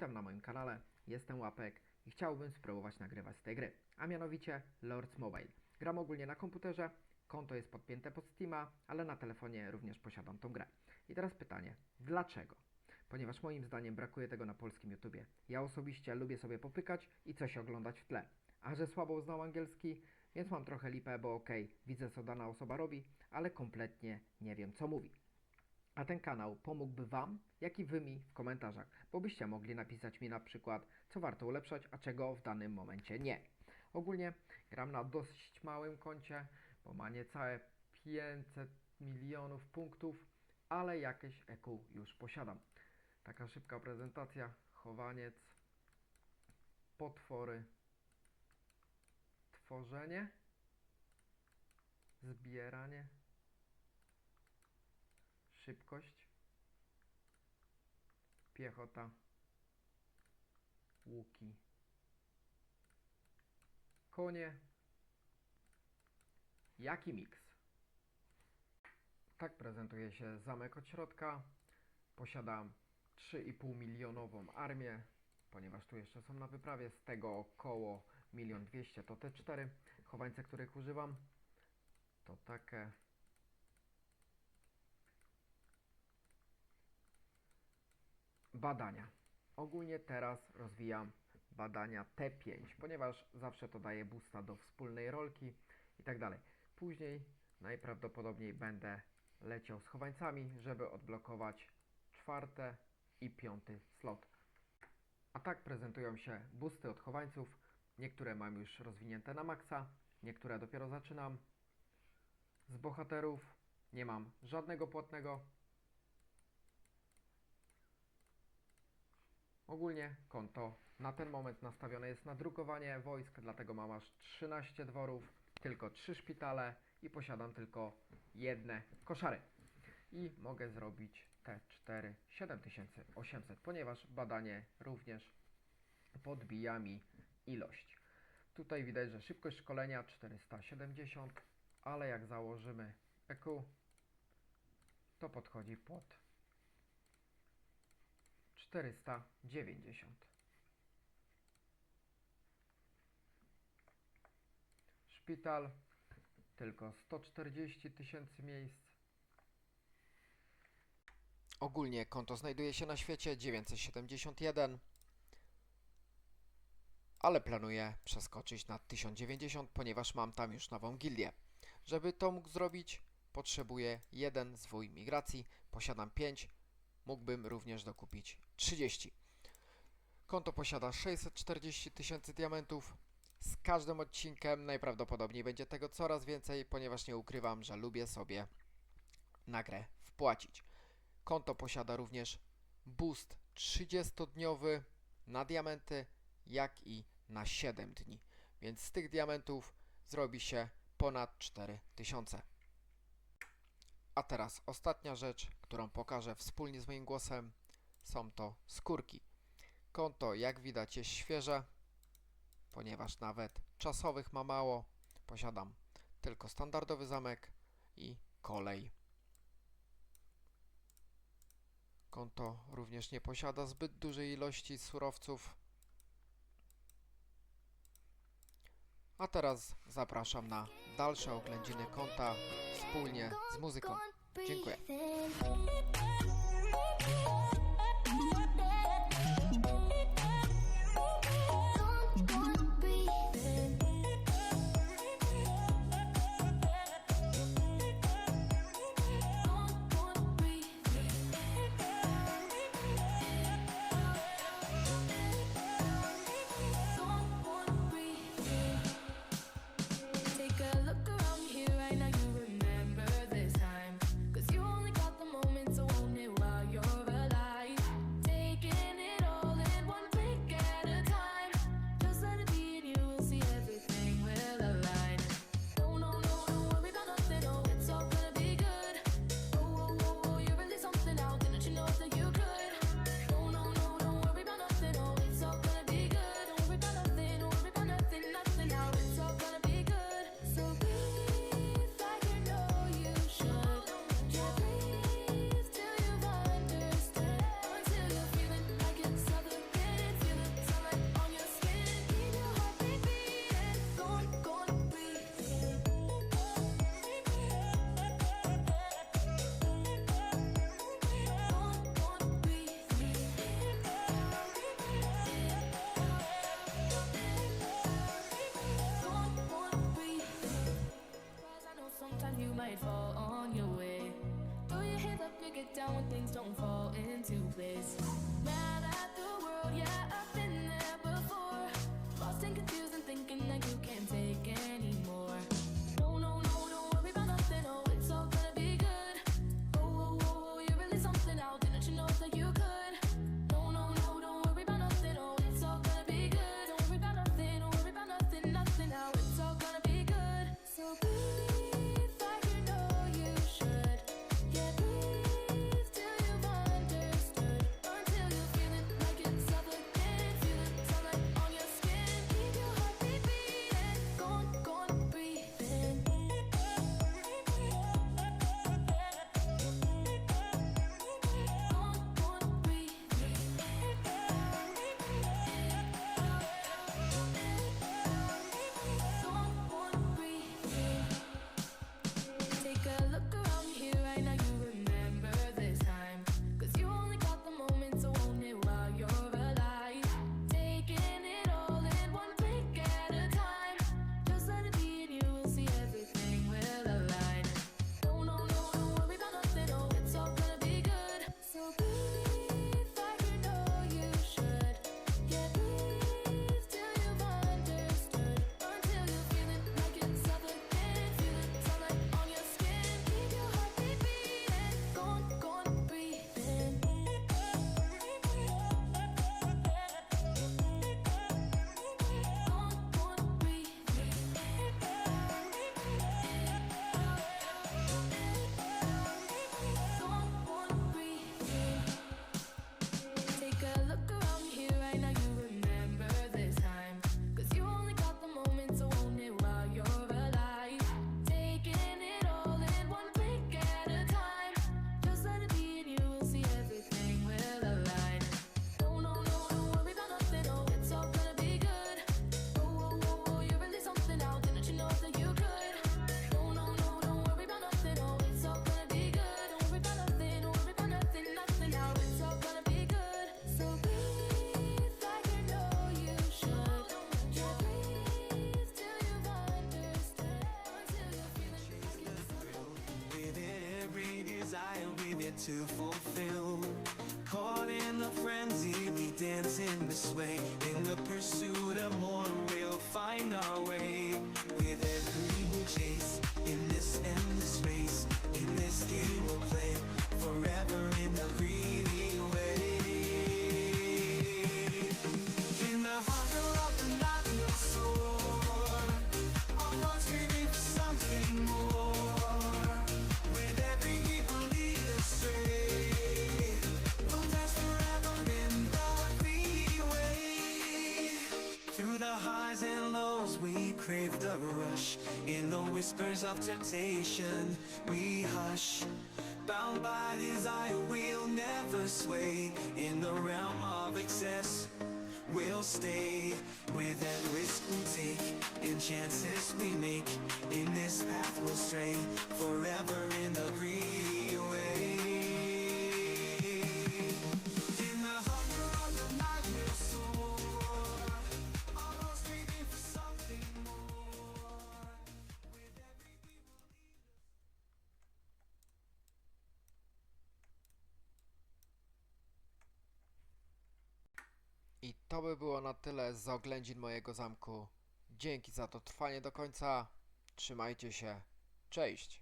Witam na moim kanale, jestem Łapek i chciałbym spróbować nagrywać z tej gry, a mianowicie Lords Mobile. Gram ogólnie na komputerze, konto jest podpięte pod Steama, ale na telefonie również posiadam tą grę. I teraz pytanie, dlaczego? Ponieważ moim zdaniem brakuje tego na polskim YouTubie. Ja osobiście lubię sobie popykać i coś oglądać w tle. A że słabo znam angielski, więc mam trochę lipę, bo okej, widzę co dana osoba robi, ale kompletnie nie wiem co mówi. A ten kanał pomógłby Wam, jak i Wy mi w komentarzach, bo byście mogli napisać mi na przykład, co warto ulepszać, a czego w danym momencie nie. Ogólnie gram na dość małym koncie, bo ma niecałe 500 milionów punktów, ale jakieś EQ już posiadam. Taka szybka prezentacja, chowaniec, potwory, tworzenie, zbieranie, szybkość, piechota, łuki, konie, jaki miks. Tak prezentuje się zamek od środka. Posiadam 3,5 milionową armię, ponieważ tu jeszcze są na wyprawie, z tego około 1 200 to te 4 chowańce, których używam. To takie badania. Ogólnie teraz rozwijam badania T5, ponieważ zawsze to daje boosta do wspólnej rolki i tak dalej. Później najprawdopodobniej będę leciał z chowańcami, żeby odblokować czwarte i piąty slot. A tak prezentują się boosty od chowańców. Niektóre mam już rozwinięte na maksa, niektóre dopiero zaczynam. Z bohaterów nie mam żadnego płatnego, Ogólnie konto na ten moment nastawione jest na drukowanie wojsk, dlatego mam aż 13 dworów, tylko 3 szpitale i posiadam tylko jedne koszary. I mogę zrobić te 4 7800, ponieważ badanie również podbija mi ilość. Tutaj widać, że szybkość szkolenia 470, ale jak założymy EQ, to podchodzi pod 490. Szpital tylko 140 tysięcy miejsc. Ogólnie konto znajduje się na świecie 971, ale planuję przeskoczyć na 1090, ponieważ mam tam już nową gildię. Żeby to mógł zrobić, potrzebuję jeden zwój migracji, posiadam 5, mógłbym również dokupić 30. Konto posiada 640 tysięcy diamentów. Z każdym odcinkiem najprawdopodobniej będzie tego coraz więcej, ponieważ nie ukrywam, że lubię sobie na grę wpłacić. Konto posiada również boost 30-dniowy na diamenty, jak i na 7 dni. Więc z tych diamentów zrobi się ponad 4000. A teraz ostatnia rzecz, którą pokażę wspólnie z moim głosem, są to skórki. Konto, jak widać, jest świeże, ponieważ nawet czasowych ma mało. Posiadam tylko standardowy zamek i kolej. Konto również nie posiada zbyt dużej ilości surowców. A teraz zapraszam na dalsze oględziny konta wspólnie z muzyką. Dziękuję. down when things don't fall into to fulfill. Caught in a frenzy, we dance in this way. In the pursuit of more, we'll find our way. crave the rush. In the whispers of temptation we hush. Bound by desire we'll never sway. In the realm of excess we'll stay With that risk we take To by było na tyle z oględzin mojego zamku. Dzięki za to trwanie do końca. Trzymajcie się. Cześć!